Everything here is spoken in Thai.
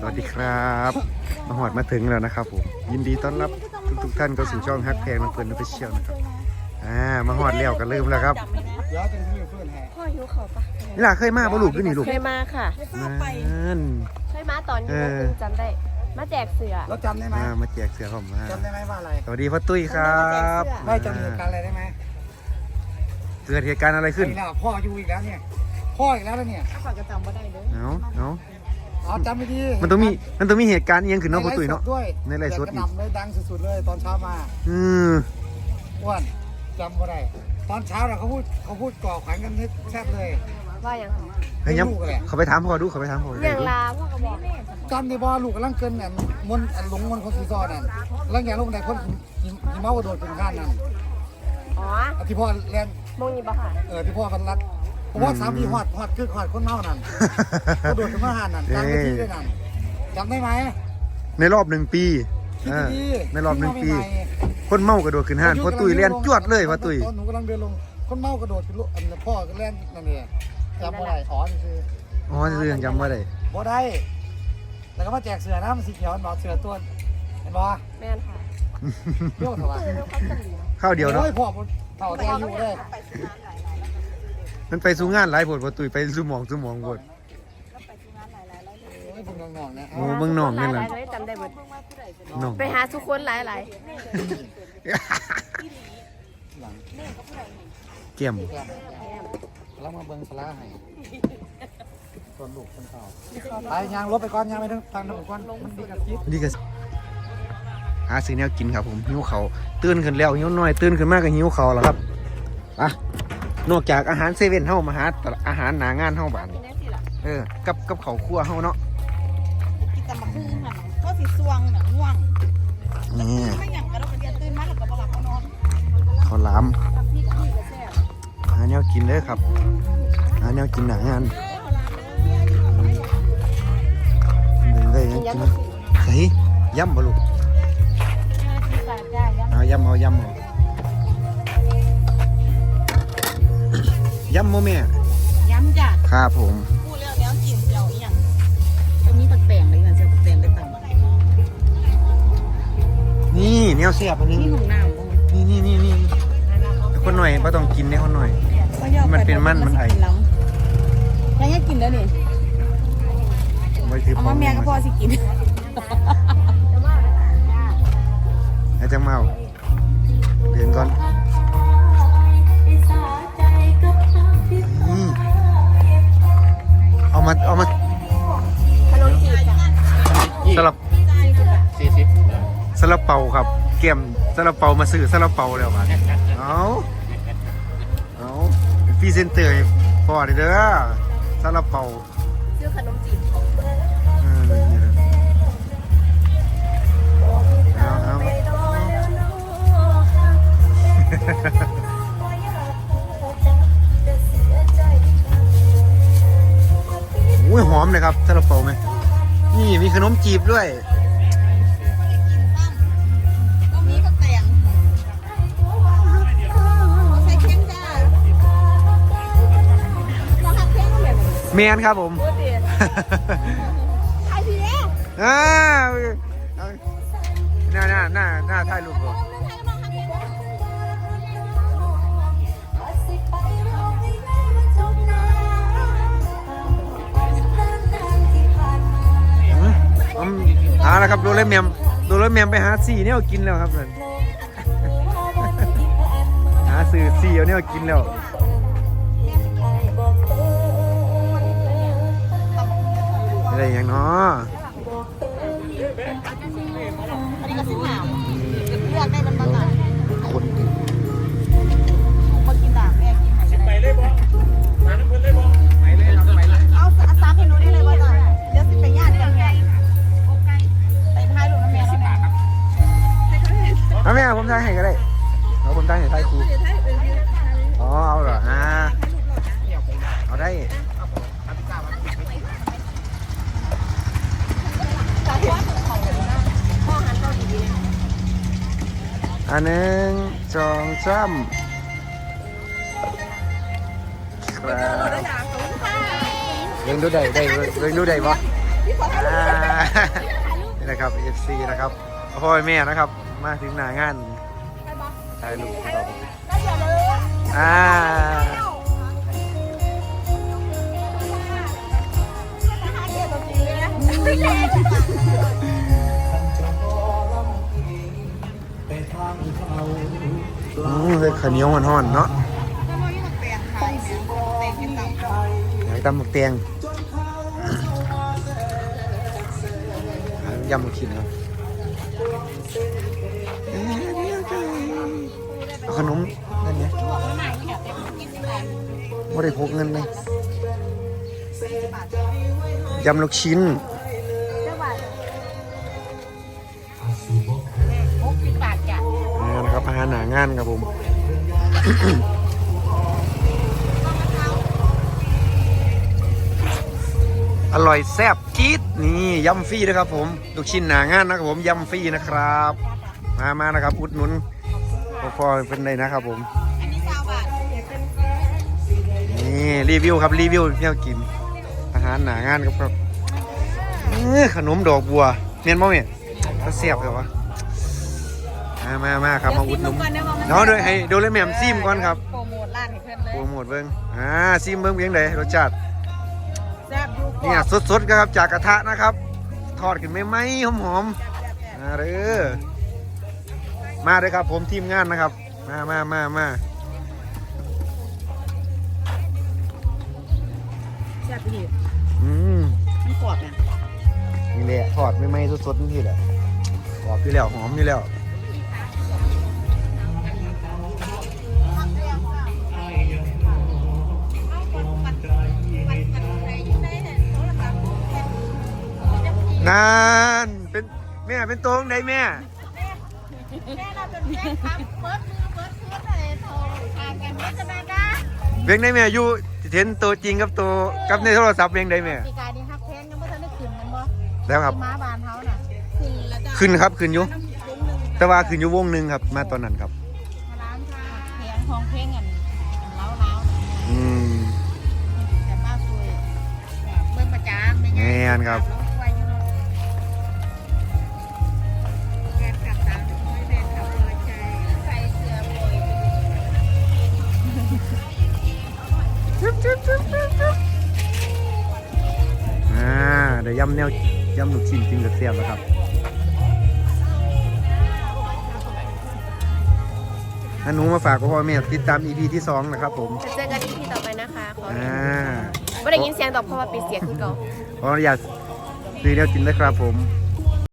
สวัสดีครับมาหอดมาถึงแล้วนะครับผมยินดีต้อนรับทุกทุกๆท่านเข้าสู่ช่องฮักแพงน้ำเพลินน้ำเพชเชียลนะครับอ่ามาหอดแล้วกันลืมแล้วครับเดี๋ยวจะซื้อเพื่อนให้พ่อหิวเขาปะนี่ล่ะเคยมาบ่ลูกขึ้นนี่ลูกเคยมาค่ะนั่นเคยมาตอนอยู่เออวงจำได้มาแจกเสือแล้วจำได้ไหมมามาแจกเสือผมมาจำได้ไหมว่าอะไรสวัสดีพ่อตุ้ยครับไม่จำเหตุการณ์อะไรได้ไหมเกิดเหตุการณ์อะไรขึ้นอีกแล้วพ่ออยู่อีกแล้วเนี่ยพ่ออีกแล้วแล้วเนี่ยฝากจะจำว่าได้เด้อเอาเอา อ๋อจำไม่ดีมันต้องมีมันต้องมีเหตุการณ์อิหยังขึ้นเนาะพ่อตุ้ยเนาะ ด้วยในไลฟ์สดแต่กระหน่ำเลยดังสุดๆเลยตอนเช้ามาอืมอ้วนจำไม่ได้ ตอนเช้าเราเขาพูดเขาพูดก่อขวัญกันนิดแซ่บเลย ว่าอย่างเฮ้ยย้ลูกแหละำเขาไปถามพ่อดูเขาไปถามพ่ออได้ย่างดูลาพ่อก็บอกจำได้บ่ลูกกำลังเกินเนี่ยมนต์อันหลงมนต์คนสีซอนั่นแล้วอย่างลูกในคนหิหิมะกระโดดเป็นข้านนั่นอ๋ออันที่พ่อเรียนมงนี้ปะค่ะเออที่พ่อมันรัด เพราะว่าสามีหอดหอดคือหอดคนเมานั่นกระโดดขึ้นมาหานนั่นกลางเวทีด้วยนั่นจำได้ไหมในรอบหนึ่งปีคิดเออดีในรอบหนึ่งปีใม่ๆคนเมากระโดดขึ้นห้านพ่อตุ้ยเลียนจวดเลยพ่อตุ้ยตอนหนูกำลังเดินลงคนเมากระโดดขึ้นลูกอันนั้นพ่อก็เล่นนั่นเองจำบ่ได้ขอคืออ๋อเรื่องจำว่าได้บ่ได้แล้วก็มาแจกเสือนะมันสีเขียวมันบอกเสือตัวเห็นบ่แม่นค่ะเปรี้ยวเถอะวะคือลูกเขาจะเหลือข้าวเดียวเนาะโอ้ยพ่อผมเท่าแต่อายุเลย มันไปสู่งานหลายผลพ่อตุ้ยไปสู่หมองสู่หมองผลโอ้ยผมงองๆนะโอ้เบิ่งน้องนี่แหละหลายๆเลยจำได้หมดน้องไปหาทุกคนหลายหลายหลังเกี่ยมแล้วมาเบิ่งสลาให้ส่วนลูกคนเก่าไปยางรถไปก่อนยางไปทางทางถนนก่อนมันดีกับคิดนี่ก็หาซื้อแนวกินครับผมหิวเขาวตื่นขึ้นแล้วหิวหน่อยตื่นขึ้นมากก็หิวเขาวแล้วครับอะ นอกจากอาหารเซเว่นเฮามาหาตลาดอาหารหนางานเฮาบ้านๆนี่สิล่ะเออ กับกับเขาวคั่วเฮาเนาะกินแต่มาพึ่งน่ะก็สิสวงน่ะง่วงนี่ไม่หยังกระดกกระเดียนตื่นมาแล้วก็บ่หลับบ่นอนข้าวหลามหาแนวกินเลยครับหาแนวกินหนางานเดินได้ยังกินใส่ย่ำบ่ลูกเอายำเอายำเอา ยำโมแม่ย้ำจ้ะครับผม พูดแล้วแล้วกินเดียวอีหยังจะมีปักแปงเลยนะจะปักแปงไปตั้งนี่แนวเสียบอันนึงนี่ของน้ำบ่นี่นี่นี่นี่คนหน่อยไ่ต้องกินเนี่ยคนหน่อยมันเป็นมันมันไอยังให้กินแล้วนี่ไว้ถือเอาขอมางแม่ก็พอสิกินอาจจะเมาเดินก่อนนี่ มาเอามาขนมจีบจ้ะสลับสี่สิบสลับเป่าครับเกี่ยมสลับเป่ามาซื้อสลับเป่าแล้วมาเอาเอาเป็นพรี่เซนเตอร์ให้พ่อเด้อเด้อสลับเป่าซื้อขนมจีบ เลยครับซาลาเปาไหมนี่มีขนมจีบด้วยก็มีปักแปงใส่เค็มจ้าเราหักเค็มแบบนี้เมียนครับผมพูดดิใครพี่เด้อ่าเอาหน้าหน้าหน้าหน้าถ่ายรูปก่อน มอืมเอาละครับโดนเลยแมมโดนเลยแมมไปหาสี่เนี่ยกินแล้วครับนั่นหาสื่อสี่เอาเนี่ยกินแล้วอะไรอย่างเนาะอันนี้ก็สิบห้าเลือกได้มันบ้างอะคนคนกินด่างแม่กินหายไปเลยบ่ม เอาแม่ผมถ่ายให้ก็ได้เอาผมถ่ายให้ถ่ายครูอ๋อเอาเหรออ่าเอาได้อันหนึ่งสองสามครับเร่งดูได้ได้เร่งดูได้ปะพี่พี่ขอถ่ายรูปอ่านี่นะครับ FC นะครับพ่อแม่นะครับ มาถึงหน้างานถ่ายรูปครับผมได้เดี๋ยวเลยอ่านะคะเกียรติจริงเลยนะไม่แรงอืมเลยข้าวเหนียวห่อนเนาะก็ไม่ต้อยนค่ะเตียนเป็นต่างอยากตำหมกแตงยำหมกขินครับ ขนมนั่นไงไม่ได้พกเงินเลยยำลูกชิ้นเจ้าบ่าวกสิบบจ้ะนี่นะครับอาหารหนางานครับผมอร่อยแซ่บจี๊ดนี่ยำฟรีนะครับผมลูกชิ้นหนางานนะครับผมยำฟรีนะครับ มามานะครับ อุดหนุน พอๆเป็นไรนะครับผม อันนี้สาวบาทนี่รีวิวครับรีวิวเนี่ยกิน อาหารหนางานครับครับเอ้อขนมดอกบัวเมียนบ่เมียก็เสียบเลยวะมามามาครับมาอุดหนุนเนาะโดยให้โดยเลยแม่มซิมก่อนครับโปรโมทร้านให้เพื่อนเลยโปรโมทเบิ้งอ่าซิมเบิ้งเพียงใดรสชาติแซ่บดูกรเนี่ยอบสดๆครับจากกระทะนะครับ ทอดขึ้นไม่ไหมหอมๆมาเด้อ มาเลยครับ ผมทีมงานนะครับ มามามามาแซ่บดีอืมมันกรอบเนี่ยนี่แหละทอดไม่ไหมสดๆนี่แหละกรอบอยู่แล้วหอมอยู่แล้วนานเป็นแม่เป็นตัวของใดแม่ แม่เราเป็นแม่ครับเบิร์ดมือเบิร์ดคืนอะไรโทรทางกันเบิร์ดจะมาได้เพียงใดแม่อยู่เห็นตัวจริงกับตัวกับในโทรศัพท์เพียงใดแม่ปีกายนี่ฮักแพงยังไม่ทันได้ขึ้นมันบ่แล้วครับ ม้าบานเขาน่ะขึ้นแล้วจ้ะขึ้นครับขึ้นอยู่น้ำลุงหนึ่งแต่ว่าขึ้นอยู่วงหนึ่งครับ มาตอนนั้นครับมาร้านค่ะแพงทองเพลงกันเล้าเล้าอืมแต่ป้าสวยเบิ่งประจานไม่ไงแม่นครับ ยำลูกชิ้นกินกับเสียบแล้วครับอันหนูมาฝากพ่อแม่ติดตาม EP ที่สองนะครับผมจะเจอกันที่ต่อไปนะคะขออ่าไม่ได้ยินเสียงตอบเพราะว่าปิดเสียงคือเก่า ขออนุญาตซื้อแนวกินนะครับผมค